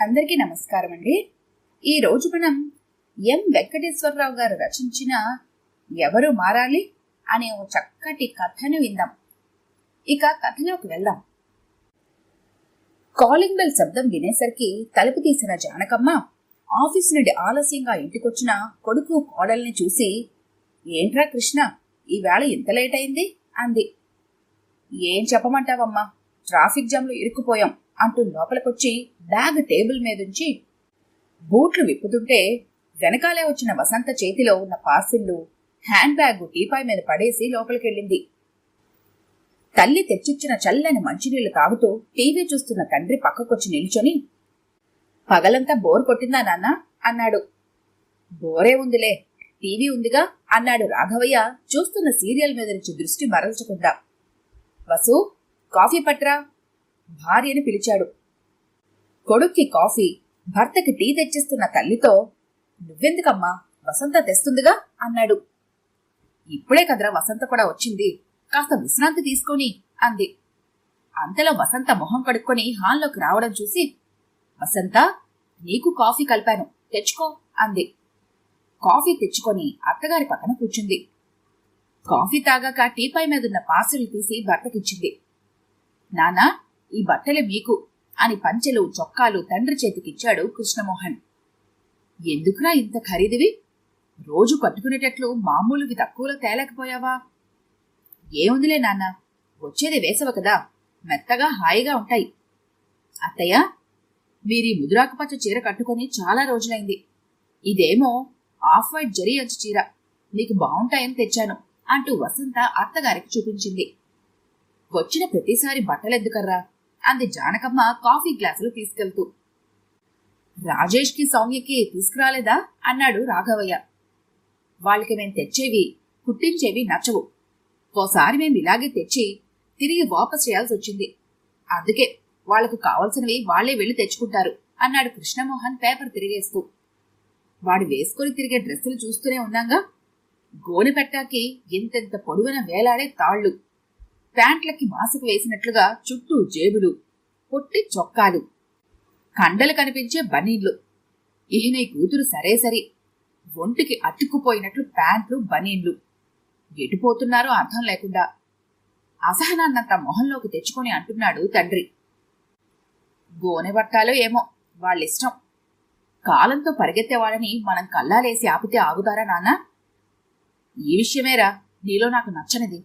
అందరికీ నమస్కారం అండి. ఈరోజు మనం ఎం వెంకటేశ్వరరావు గారు రచించిన ఎవరు మారాలి అనే ఓ చక్కటి కథను విందాం. ఇక కథలోకి వెళ్దాం. కాలింగ్ బెల్ శబ్దం వినేసరికి తలుపు తీసిన జానకమ్మ ఆఫీస్ నుండి ఆలస్యంగా ఇంటికొచ్చిన కొడుకు కోడల్ని చూసి ఏంట్రా కృష్ణ ఈవేళ ఇంత లేట్ అయింది? అంది. ఏం చెప్పమంటావమ్మా? ట్రాఫిక్ జామ్లో ఇరుక్కుపోయాం. అంటూ లోపలికొచ్చి బ్యాగ్ టేబుల్ మీదుంచి బూట్లు విప్పుతుంటే వెనకాలే వచ్చిన వసంత చేతిలో ఉన్న పార్సిల్లు హ్యాండ్ బ్యాగ్ టీపాయ్ మీద పడేసి లోపలికెళ్ళింది. తల్లి తెచ్చిచ్చిన చల్లని మంచినీళ్ళు తాగుతూ టీవీ చూస్తున్న తండ్రి పక్కకొచ్చి నిల్చొని పగలంతా బోర్ కొట్టిందా నాన్న? అన్నాడు. బోరే ఉందిలే టీవీ ఉందిగా? అన్నాడు రాఘవయ్య చూస్తున్న సీరియల్ మీద నుంచి దృష్టి మరల్చకుండా. వసు కాఫీ పట్రా? భార్యని పిలిచాడు. కొడుక్కి కాఫీ భర్తకి టీ తెచ్చిస్తున్న తల్లితో నువ్వెందుకమ్మా వసంత తెస్తుందిగా? అన్నాడు. ఇప్పుడే కదరా వసంత కూడా వచ్చింది కాస్త విశ్రాంతి తీసుకొని అంది. అంతలో వసంత మొహం కడుక్కొని హాల్లోకి రావడం చూసి వసంత నీకు కాఫీ కలిపాను తెచ్చుకో అంది. కాఫీ తెచ్చుకొని అత్తగారి పక్కన కూర్చుంది. కాఫీ తాగాక టీపాయ్ మీదున్న పాసులు తీసి భర్తకిచ్చింది. నానా ఈ బట్టలు మీకు అని పంచెలు చొక్కాలు తండ్రి చేతికిచ్చాడు కృష్ణమోహన్. ఎందుకురా ఇంత ఖరీదువి? రోజు కట్టుకునేటట్లు మామూలువి తక్కువలో తేలేకపోయావా? ఏముందిలే నాన్న వచ్చేది వేసవ కదా మెత్తగా హాయిగా ఉంటాయి. అత్తయ్య మీరీ ముదురాకుపచ్చ చీర కట్టుకొని చాలా రోజులైంది. ఇదేమో ఆఫ్ వైట్ జరీ అంచు చీర నీకు బాగుంటాయని తెచ్చాను అంటూ వసంత అత్తగారికి చూపించింది. వచ్చిన ప్రతిసారి బట్టలెద్దుకర్రా అంది జానకమ్మ కాఫీ గ్లాసులు తీసుకెళ్తూ. రాజేష్కి సౌమ్యకి తీసుకురాలేదా? అన్నాడు రాఘవయ్య. వాళ్ళకి మేం తెచ్చేవి కుట్టించేవి నచ్చవు. ఓసారి మేము ఇలాగే తెచ్చి తిరిగి వాపస్ చేయాల్సి వచ్చింది. అందుకే వాళ్ళకు కావలసినవి వాళ్ళే వెళ్ళి తెచ్చుకుంటారు అన్నాడు కృష్ణమోహన్ పేపర్ తిరిగేస్తూ. వాడు వేసుకొని తిరిగే డ్రెస్సులు చూస్తూనే ఉన్నాగా గోనెపెట్టాకి ఎంతెంత పొడవున వేలాడే తాళ్ళు. ప్యాంట్లకి మాసిక వేసినట్లుగా చుట్టూ జేబులు పొట్టి చొక్కాలు కండలు కనిపించే బనీన్లు. ఈయన కూతురు సరే సరే. ఒంటికి అతుక్కుపోయినట్లు ప్యాంట్లు బనీన్లు. ఎటుపోతున్నారో అర్థం లేకుండా. అసహనాన్నంత మొహంలోకి తెచ్చుకొని అంటున్నాడు తండ్రి. గోనె పట్టాలో ఏమో వాళ్ళిష్టం. కాలంతో పరిగెత్తే వాళ్ళని మనం కల్లాలేసి ఆపితే ఆగుతారా నాన్న? ఈ విషయమేరా నీలో నాకు నచ్చనిది.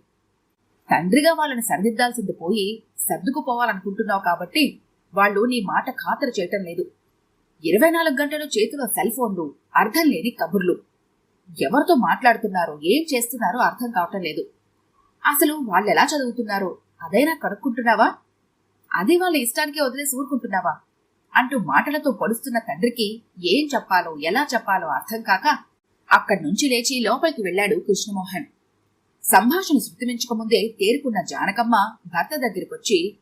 తండ్రిగా వాళ్ళని సరిదిద్దాల్సింది పోయి సర్దుకుపోవాలనుకుంటున్నావు కాబట్టి వాళ్ళు నీ మాట ఖాతరు చేయటం లేదు. ఇరవై నాలుగు గంటలు చేతిలో సెల్ ఫోన్లు అర్థం లేని కబుర్లు. ఎవరితో మాట్లాడుతున్నారో ఏం చేస్తున్నారో అర్థం కావటం లేదు. అసలు వాళ్ళు ఎలా చదువుతున్నారో? అదైనా కనుక్కుంటున్నావా? అది వాళ్ళ ఇష్టానికి వదిలేసి ఊరుకుంటున్నావా? అంటూ మాటలతో పొడుస్తున్న తండ్రికి ఏం చెప్పాలో ఎలా చెప్పాలో అర్థం కాక అక్కడి నుంచి లేచి లోపలికి వెళ్ళాడు కృష్ణమోహన్. సంభాషణ శృతిమించకముందే తేరుకున్న జానకమ్మ భర్త దగ్గరికొచ్చి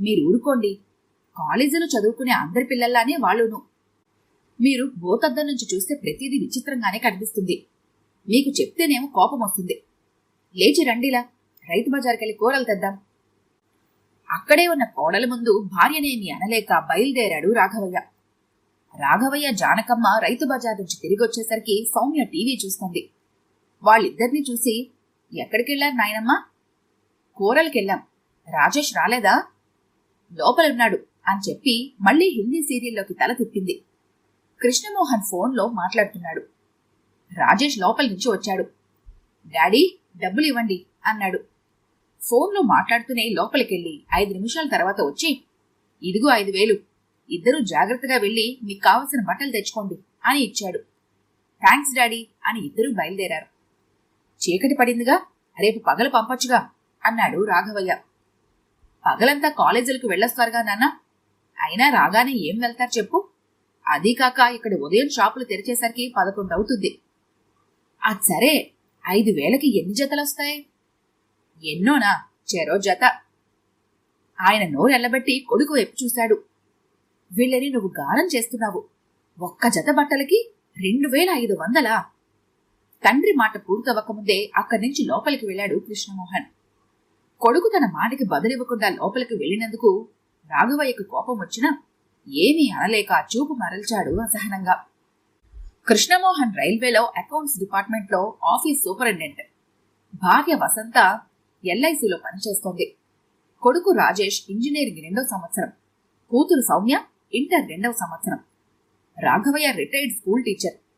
మీరు ఊరుకోండి. కాలేజీలో చదువుకునే అందరి పిల్లల్లానే వాళ్ళును. మీరు భూతద్దం నుంచి చూస్తే ప్రతిదీ విచిత్రంగానే కనిపిస్తుంది. మీకు చెప్తేనేమో కోపం వస్తుంది. లేచి రండిలా. రైతు బజార్కెళ్ళి కూరలు తెద్దాం. అక్కడే ఉన్న కోడల ముందు భార్యనేమి అనలేక బయలుదేరాడు రాఘవయ్య. రాఘవయ్య జానకమ్మ రైతు బజార్ నుంచి తిరిగి వచ్చేసరికి సౌమ్య టీవీ చూస్తుంది. వాళ్ళిద్దరినీ చూసి ఎక్కడికెళ్ళారు నాయనమ్మా? కూరలకెళ్ళాం. రాజేష్ రాలేదా? లోపలున్నాడు అని చెప్పి మళ్ళీ హిందీ సీరియల్లోకి తల తిప్పింది. కృష్ణమోహన్ ఫోన్లో మాట్లాడుతున్నాడు. రాజేష్ లోపల నుంచి వచ్చాడు. డాడీ డబ్బులు ఇవ్వండి అన్నాడు. ఫోన్లో మాట్లాడుతూనే లోపలికెళ్ళి ఐదు నిమిషాల తర్వాత వచ్చి ఇదిగో ఐదు వేలు ఇద్దరూ జాగ్రత్తగా వెళ్ళి మీకు కావలసిన బట్టలు తెచ్చుకోండి అని ఇచ్చాడు. థ్యాంక్స్ డాడీ అని ఇద్దరూ బయలుదేరారు. చీకటి పడిందిగా? రేపు పగలు పంపొచ్చుగా? అన్నాడు రాఘవయ్య. పగలంతా కాలేజీలకు వెళ్ళొస్తారుగా నాన్న? అయినా రాగానే ఏం వెళ్తారు చెప్పు? అదీ కాక ఇక్కడ ఉదయం షాపులు తెరిచేసరికి పదకొండు అవుతుంది. అది సరే ఐదు వేలకి ఎన్ని జతలొస్తాయి? ఎన్నోనా? చెరో జత. ఆయన నోరెల్లబెట్టి కొడుకు వైపు చూశాడు. వీళ్ళని నువ్వు గానం చేస్తున్నావు. ఒక్క జత బట్టలకి రెండు వేల ఐదు వందలా? తండ్రి మాట పూర్తవ్వకముందే అక్కడి నుంచి లోపలికి వెళ్ళాడు కృష్ణమోహన్. కొడుకు తన మాటకి బదులివ్వకుండా లోపలికి వెళ్ళినందుకు రాఘవయ్యకు కోపం వచ్చినా ఏమీ అనలేక చూపు మరల్చాడు అసహనంగా. కృష్ణమోహన్ రైల్వేలో అకౌంట్స్ డిపార్ట్మెంట్లో ఆఫీస్ సూపరింటెండెంట్. భార్య వసంత ఎల్ఐసిలో పనిచేస్తోంది. కొడుకు రాజేష్ ఇంజనీరింగ్ రెండో సంవత్సరం. కూతురు సౌమ్య ఇంటర్ రెండవ సంవత్సరం. Raghavayya retired school teacher.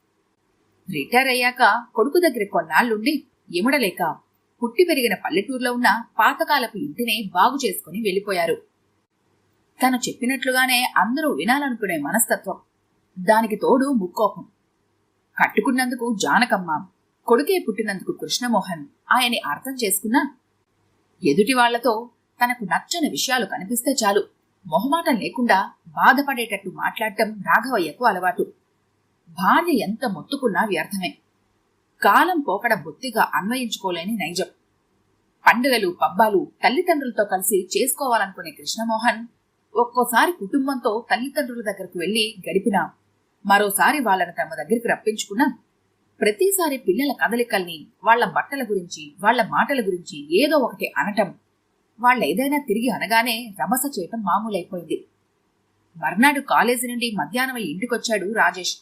Retire అయ్యాక కొడుకు దగ్గర కొన్నాళ్ళుండి ఇమడలేక పుట్టి పెరిగిన పల్లెటూరులో ఉన్న పాతకాలపు ఇంటినే బాగు చేసుకుని వెళ్ళిపోయారు. తను చెప్పినట్లుగానే అందరూ వినాలనుకునే మనస్తత్వం. దానికి తోడు ముక్కోపం. కట్టుకున్నందుకు జానకమ్మ కొడుకే పుట్టినందుకు కృష్ణమోహన్ ఆయన్ని అర్థం చేసుకున్నా ఎదుటి వాళ్ళతో తనకు నచ్చని విషయాలు కనిపిస్తే చాలు. మొహమాటం లేకుండా బాధపడేటట్టు మాట్లాడటం రాఘవయ్యకు అలవాటు. భార్య ఎంత మొత్తుకున్నా వ్యర్థమే. కాలం పోకడ బొత్తిగా అన్వయించుకోలేని నైజం. పండుగలు పబ్బాలు తల్లిదండ్రులతో కలిసి చేసుకోవాలనుకునే కృష్ణమోహన్ ఒక్కోసారి కుటుంబంతో తల్లిదండ్రుల దగ్గరకు వెళ్ళి గడిపినా మరోసారి వాళ్ళని తమ దగ్గరికి రప్పించుకున్నా ప్రతిసారి పిల్లల కదలికల్ని వాళ్ళ బట్టల గురించి వాళ్ళ మాటల గురించి ఏదో ఒకటి అనటం వాళ్ళేదైనా తిరిగి అనగానే రభస చేయటం మామూలైపోయింది. మర్నాడు కాలేజీ నుండి మధ్యాహ్నం ఇంటికొచ్చాడు రాజేష్.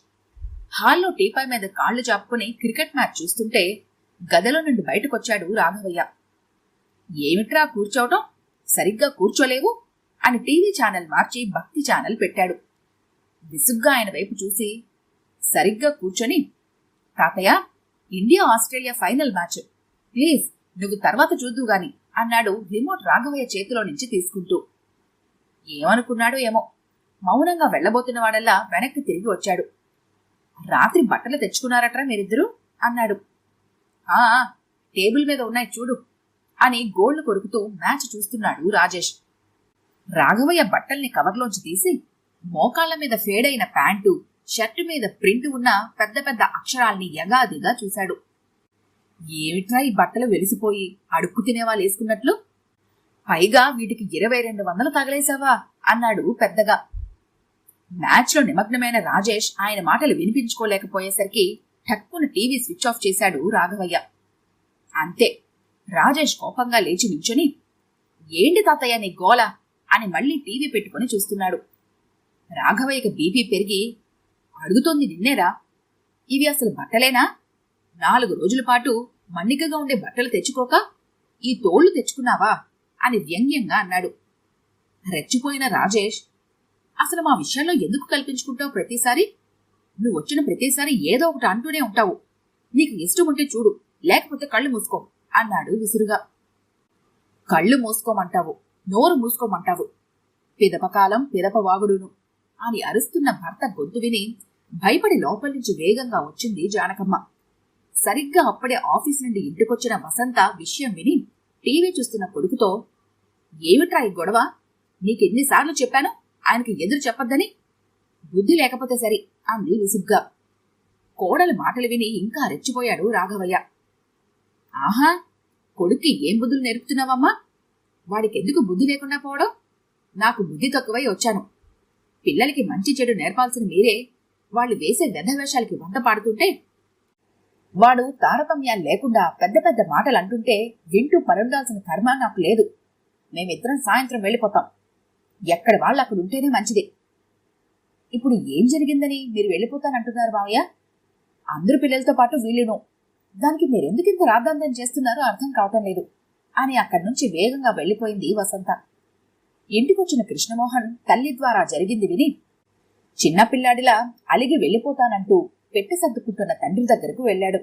హాల్లో టీపై మీద కాళ్ళు చాపుకుని క్రికెట్ మ్యాచ్ చూస్తుంటే గదిలో నుండి బయటకొచ్చాడు రాఘవయ్య. ఏమిట్రా కూర్చోవటం? సరిగ్గా కూర్చోలేవు? అని టీవీ ఛానల్ మార్చి భక్తి ఛానల్ పెట్టాడు. విసుగ్గా ఆయన వైపు చూసి సరిగ్గా కూర్చొని? తాతయ్య India Australia final match. Please నువ్వు తర్వాత చూద్దు గాని అన్నాడు రిమోట్ రాఘవయ్య చేతిలో నుంచి తీసుకుంటూ. ఏమనుకున్నాడో ఏమో. మౌనంగా వెళ్ళబోతున్న వాడల్లా వెనక్కి తిరిగి వచ్చాడు. రాత్రి బట్టలు తెచ్చుకున్నారట్రా మీరిద్దరూ? అన్నాడు. ఆ టేబుల్ మీద ఉన్నాయి చూడు అని గోళ్ళు కొరుకుతూ మ్యాచ్ చూస్తున్నాడు రాజేష్. రాఘవయ్య బట్టల్ని కవర్లోంచి తీసి మోకాళ్ళ మీద ఫేడైన ప్యాంటు షర్టు మీద ప్రింట్ ఉన్న పెద్ద పెద్ద అక్షరాల్ని యగాదిగా చూశాడు. ఏమిట్రా ఈ బట్టలు వెలిసిపోయి అడుక్కు తినేవాళ్ళు వేసుకున్నట్లు? పైగా వీటికి ఇరవై రెండు వందలు తగలేశావా? అన్నాడు పెద్దగా. మ్యాచ్లో నిమగ్నమైన రాజేష్ ఆయన మాటలు వినిపించుకోలేకపోయేసరికి ఠక్కున టీవీ స్విచ్ ఆఫ్ చేశాడు రాఘవయ్య. అంతే రాజేష్ కోపంగా లేచి నిల్చొని ఏంటి తాతయ్య నీ గోల? అని మళ్ళీ టీవీ పెట్టుకుని చూస్తున్నాడు. రాఘవయ్యకి బీపీ పెరిగి అడుగుతోంది నిన్నేరా? ఇవి అసలు బట్టలేనా? నాలుగు రోజుల పాటు మన్నికగా ఉండే బట్టలు తెచ్చుకోక ఈ తోళ్ళు తెచ్చుకున్నావా? అని వ్యంగ్యంగా అన్నాడు. రెచ్చిపోయిన రాజేష్ అసలు మా విషయంలో ఎందుకు కల్పించుకుంటావు ప్రతిసారి? నువ్వు వచ్చిన ప్రతిసారి ఏదో ఒకటి అంటూనే ఉంటావు. నీకు ఇష్టం ఉంటే చూడు లేకపోతే కళ్ళు మూసుకో అన్నాడు విసురుగా. కళ్ళు మూసుకోమంటావు నోరు మూసుకోమంటావు. పిదపకాలం పిదపవాగుడును అని అరుస్తున్న భర్త గొంతు విని భయపడి లోపలి నుంచి వేగంగా వచ్చింది జానకమ్మ. సరిగ్గా అప్పుడే ఆఫీస్ నుండి ఇంటికొచ్చిన వసంత విషయం విని టీవీ చూస్తున్న కొడుకుతో ఏమిట్రా ఈ గొడవ? నీకెన్నిసార్లు చెప్పాను? ఆయనకి ఎదురు చెప్పొద్దని బుద్ధి లేకపోతే సరి అంది విసుగ్గా. కోడలు మాటలు విని ఇంకా రెచ్చిపోయాడు రాఘవయ్య. ఆహా కొడుక్కి ఏం బుద్ధులు నేర్పుతున్నావమ్మా? వాడికెందుకు బుద్ధి లేకుండా పోవడం? నాకు బుద్ధి తక్కువై వచ్చాను. పిల్లలకి మంచి చెడు నేర్పాల్సిన మీరే వాళ్ళు వేసే వ్యధవేషాలకి వంట పాడుతుంటే వాడు తారతమ్యాలు లేకుండా పెద్ద పెద్ద మాటలు అంటుంటే వింటూ పరుండాల్సిన కర్మ నాకు లేదు. మేమిద్దరం సాయంత్రం వెళ్ళిపోతాం. ఎక్కడ వాళ్ళు అక్కడ ఉంటేనే మంచిది. ఇప్పుడు ఏం జరిగిందని మీరు వెళ్ళిపోతానంటున్నారు మావయ్య? అందరు పిల్లలతో పాటు వీళ్ళను. దానికి మీరెందుకు ఇంత రాద్ధాంతం చేస్తున్నారో అర్థం కావటం లేదు. అని అక్కడి నుంచి వేగంగా వెళ్ళిపోయింది వసంత. ఇంటికొచ్చిన కృష్ణమోహన్ తల్లి ద్వారా జరిగింది విని చిన్నపిల్లాడిలా అలిగి వెళ్ళిపోతానంటూ పెట్టి సర్దుకుంటున్న తండ్రి దగ్గరకు వెళ్ళాడు.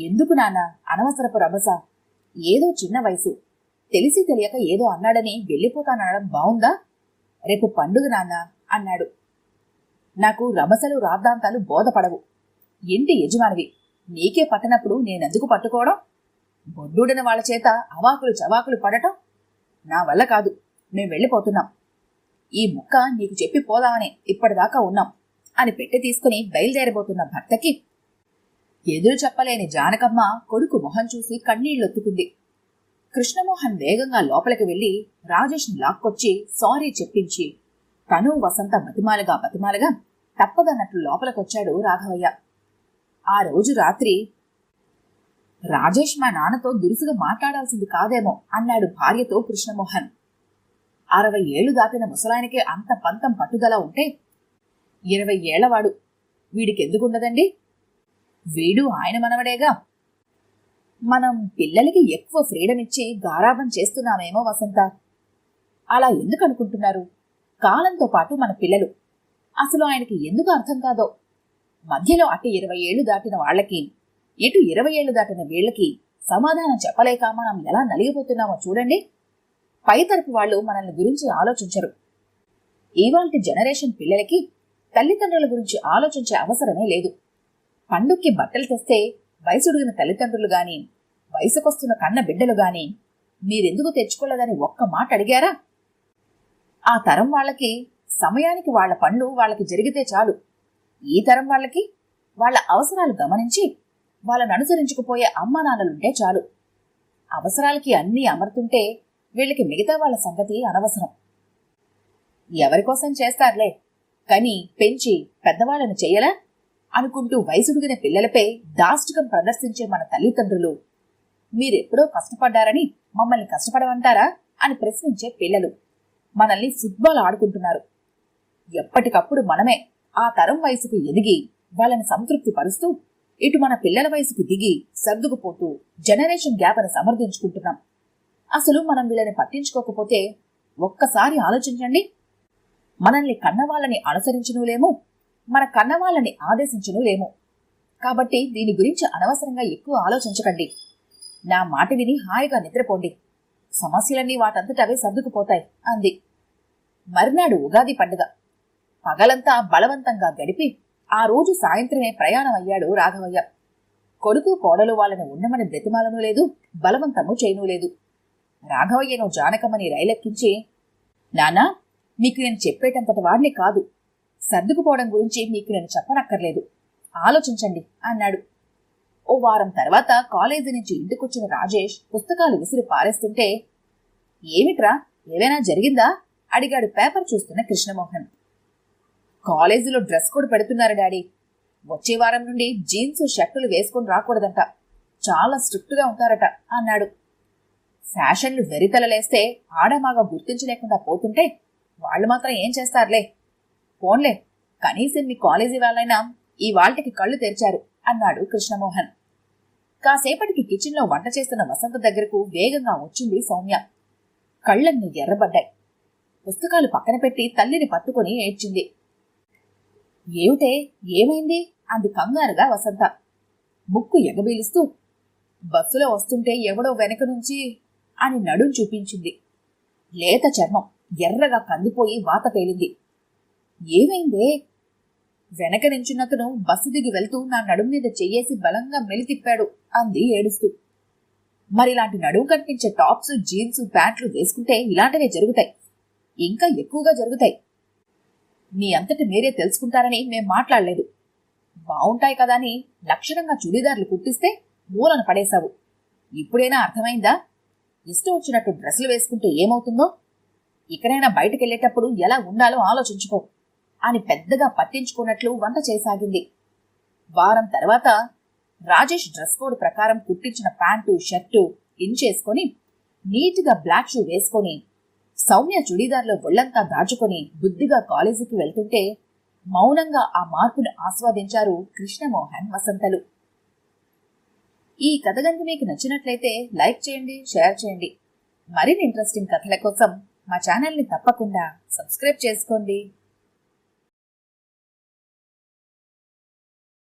ఎందుకు నాన్న? అనవసరపు రభస. ఏదో చిన్న వయసు. తెలిసి తెలియక ఏదో అన్నాడని వెళ్ళిపోతానడం బావుందా? రేపు పండుగ నాన్న అన్నాడు. నాకు రమసలు రాద్ధాంతాలు బోధపడవు. ఇంటి యజమానివి నీకే పట్టనప్పుడు నేనెందుకు పట్టుకోవడం? బొడ్డుడిన వాళ్ళ చేత అవాకులు చవాకులు పడటం? నా వల్ల కాదు. మేం వెళ్ళిపోతున్నాం. ఈ ముక్క నీకు చెప్పి పోదామని ఇప్పటిదాకా ఉన్నాం అని పెట్టి తీసుకుని బయలుదేరబోతున్న భర్తకి ఎదురు చెప్పలేని జానకమ్మ కొడుకు మొహం చూసి కన్నీళ్ళొత్తుకుంది కృష్ణమోహన్ వేగంగా లోపలికి వెళ్ళి రాజేష్ని లాక్కొచ్చి సారీ చెప్పించి తను వసంత బతిమాలగా బతిమాలగా తప్పదన్నట్లు లోపలికొచ్చాడు రాఘవయ్య. ఆ రోజు రాత్రి రాజేష్ మా నాన్నతో దురుసుగా మాట్లాడాల్సింది కాదేమో అన్నాడు భార్యతో కృష్ణమోహన్. అరవై ఏళ్ళు దాటిన ముసలాయనకే అంత పంతం పట్టుదల ఉంటే ఇరవై ఏళ్ళవాడు వీడికెందుకుండదండి? వీడు ఆయన మనవడేగా. మనం పిల్లలకి ఎక్కువ ఫ్రీడమ్ ఇచ్చి గారాబం చేస్తున్నామేమో వసంత. అలా ఎందుకు అనుకుంటున్నారు? కాలంతో పాటు మన పిల్లలు. అసలు ఆయనకి ఎందుకు అర్థం కాదో? మధ్యలో అటు ఇరవై ఏళ్ళు దాటిన వాళ్ళకి ఇటు ఇరవై ఏళ్ళు దాటిన వీళ్ళకి సమాధానం చెప్పలేక మనం ఎలా నలిగిపోతున్నామో చూడండి. పై తరపు వాళ్ళు మనల్ని గురించి ఆలోచించరు. ఇవాంటి జనరేషన్ పిల్లలకి తల్లిదండ్రుల గురించి ఆలోచించే అవసరమే లేదు. పండుక్కి బట్టలు తెస్తే వయసుడిగిన తల్లిదండ్రులు గాని వయసుకొస్తున్న కన్న బిడ్డలు గాని మీరెందుకు తెచ్చుకోలేదని ఒక్క మాట అడిగారా? ఆ తరం వాళ్ళకి సమయానికి వాళ్ళ పనులు వాళ్ళకి జరిగితే చాలు. ఈ తరం వాళ్ళకి వాళ్ళ అవసరాలు గమనించి వాళ్ళని అనుసరించుకుపోయే అమ్మా నాన్నలుంటే చాలు. అవసరాలకి అన్నీ అమరుతుంటే వీళ్ళకి మిగతా వాళ్ళ సంగతి అనవసరం. ఎవరికోసం చేస్తారులే. కని పెంచి పెద్దవాళ్ళను చెయ్యలా? అనుకుంటూ వయసుడిగిన పిల్లలపై దాష్టికం ప్రదర్శించే మన తల్లిదండ్రులు మీరెప్పుడో కష్టపడ్డారని మమ్మల్ని కష్టపడమంటారా? అని ప్రశ్నించే పిల్లలు మనల్ని ఫుట్బాల్ ఆడుకుంటున్నారు. ఎప్పటికప్పుడు మనమే ఆ తరం వయసుకు ఎదిగి వాళ్ళని సంతృప్తి పరుస్తూ ఇటు మన పిల్లల వయసుకు దిగి సర్దుకుపోతూ జనరేషన్ గ్యాప్ను సమర్థించుకుంటున్నాం. అసలు మనం వీళ్ళని పట్టించుకోకపోతే ఒక్కసారి ఆలోచించండి. మనల్ని కన్నవాళ్ళని అనుసరించను లేము మన కన్నవాళ్ళని ఆదేశించను లేము. కాబట్టి దీని గురించి అనవసరంగా ఎక్కువ ఆలోచించకండి. నా మాట విని హాయిగా నిద్రపోండి. సమస్యలన్నీ వాటంతట అవే సర్దుకుపోతాయి అంది. మర్నాడు ఉగాది పండుగ. పగలంతా బలవంతంగా గడిపి ఆ రోజు సాయంత్రమే ప్రయాణం అయ్యాడు రాఘవయ్య. కొడుకు కోడలు వాళ్ళని ఉండమని బ్రతిమాలను లేదు బలవంతము చేయను లేదు. రాఘవయ్యను జానకమని రైలెక్కించి నానా మీకు నేను చెప్పేటంతటి వాడిని కాదు. సర్దుకుపోవడం గురించి మీకు నేను చెప్పనక్కర్లేదు. ఆలోచించండి అన్నాడు. ఓ వారం తర్వాత కాలేజీ నుంచి ఇంటికొచ్చిన రాజేష్ పుస్తకాలు విసిరి పారేస్తుంటే ఏమిట్రా? ఏవైనా జరిగిందా? అడిగాడు పేపర్ చూస్తున్న కృష్ణమోహన్. కాలేజీలో డ్రెస్ కోడ్ పెడుతున్నారు డాడీ. వచ్చే వారం నుండి జీన్స్ షర్టులు వేసుకొని రాకూడదంట. చాలా స్ట్రిక్ట్గా ఉంటారట అన్నాడు. ఫ్యాషన్లు వెరితలలేస్తే ఆడమాగా గుర్తించలేకుండా పోతుంటే వాళ్ళు మాత్రం ఏం చేస్తారులే? పోన్లే కనీసం మీ కాలేజీ వాళ్ళైనా ఈ వాళ్ళకి కళ్ళు తెరిచారు అన్నాడు కృష్ణమోహన్. కాసేపటికి కిచెన్లో వంట చేస్తున్న వసంత దగ్గరకు వేగంగా వచ్చింది సౌమ్య. కళ్ళన్నీ ఎర్రబడ్డాయి. పుస్తకాలు పక్కన పెట్టి తల్లిని పట్టుకొని ఏడ్చింది. ఏమిటే ఏమైంది? అంది కంగారుగా వసంత. ముక్కు ఎగబీలుస్తూ బస్సులో వస్తుంటే ఎవడో వెనక నుంచి అని నడుం చూపించింది. లేత చర్మం ఎర్రగా కందిపోయి వాత తేలింది. ఏమైందే? వెనక నించున్నతను బస్సు దిగి వెళ్తూ నా నడుం మీద చెయ్యేసి బలంగా మెలితిప్పాడు అంది ఏడుస్తూ. మరి ఇలాంటి నడుము కనిపించే టాప్స్ జీన్స్ ప్యాంట్లు వేసుకుంటే ఇలాంటివే జరుగుతాయి. ఇంకా ఎక్కువగా జరుగుతాయి. మీ అంతటి మీరే తెలుసుకుంటారని మేం మాట్లాడలేదు. బావుంటాయి కదా అని లక్షణంగా చుడీదార్లు కుట్టిస్తే మూలను పడేశావు. ఇప్పుడైనా అర్థమైందా? ఇష్టం వచ్చినట్టు డ్రెస్సులు వేసుకుంటే ఏమవుతుందో? ఇక్కడైనా బయటకెళ్ళేటప్పుడు ఎలా ఉండాలో ఆలోచించుకో. అని పెద్దగా పట్టించుకున్నట్లు వంట చేసాగింది. వారం తర్వాత రాజేష్ డ్రెస్ కోడ్ ప్రకారం కుట్టించిన ప్యాంటు షర్టు ఇంచేసుకొని నీట్గా బ్లాక్ షూ వేసుకొని సౌమ్య చుడీదార్లో ఒళ్ళంతా దాచుకొని బుద్ధిగా కాలేజీకి వెళ్తుంటే మౌనంగా ఆ మార్పును ఆస్వాదించారు కృష్ణమోహన్ వసంతలు. ఈ కథ గనుక మీకు నచ్చినట్లయితే లైక్ చేయండి షేర్ చేయండి. మరిన్ని ఇంట్రెస్టింగ్ కథల కోసం మా ఛానల్ని తప్పకుండా సబ్స్క్రైబ్ చేసుకోండి.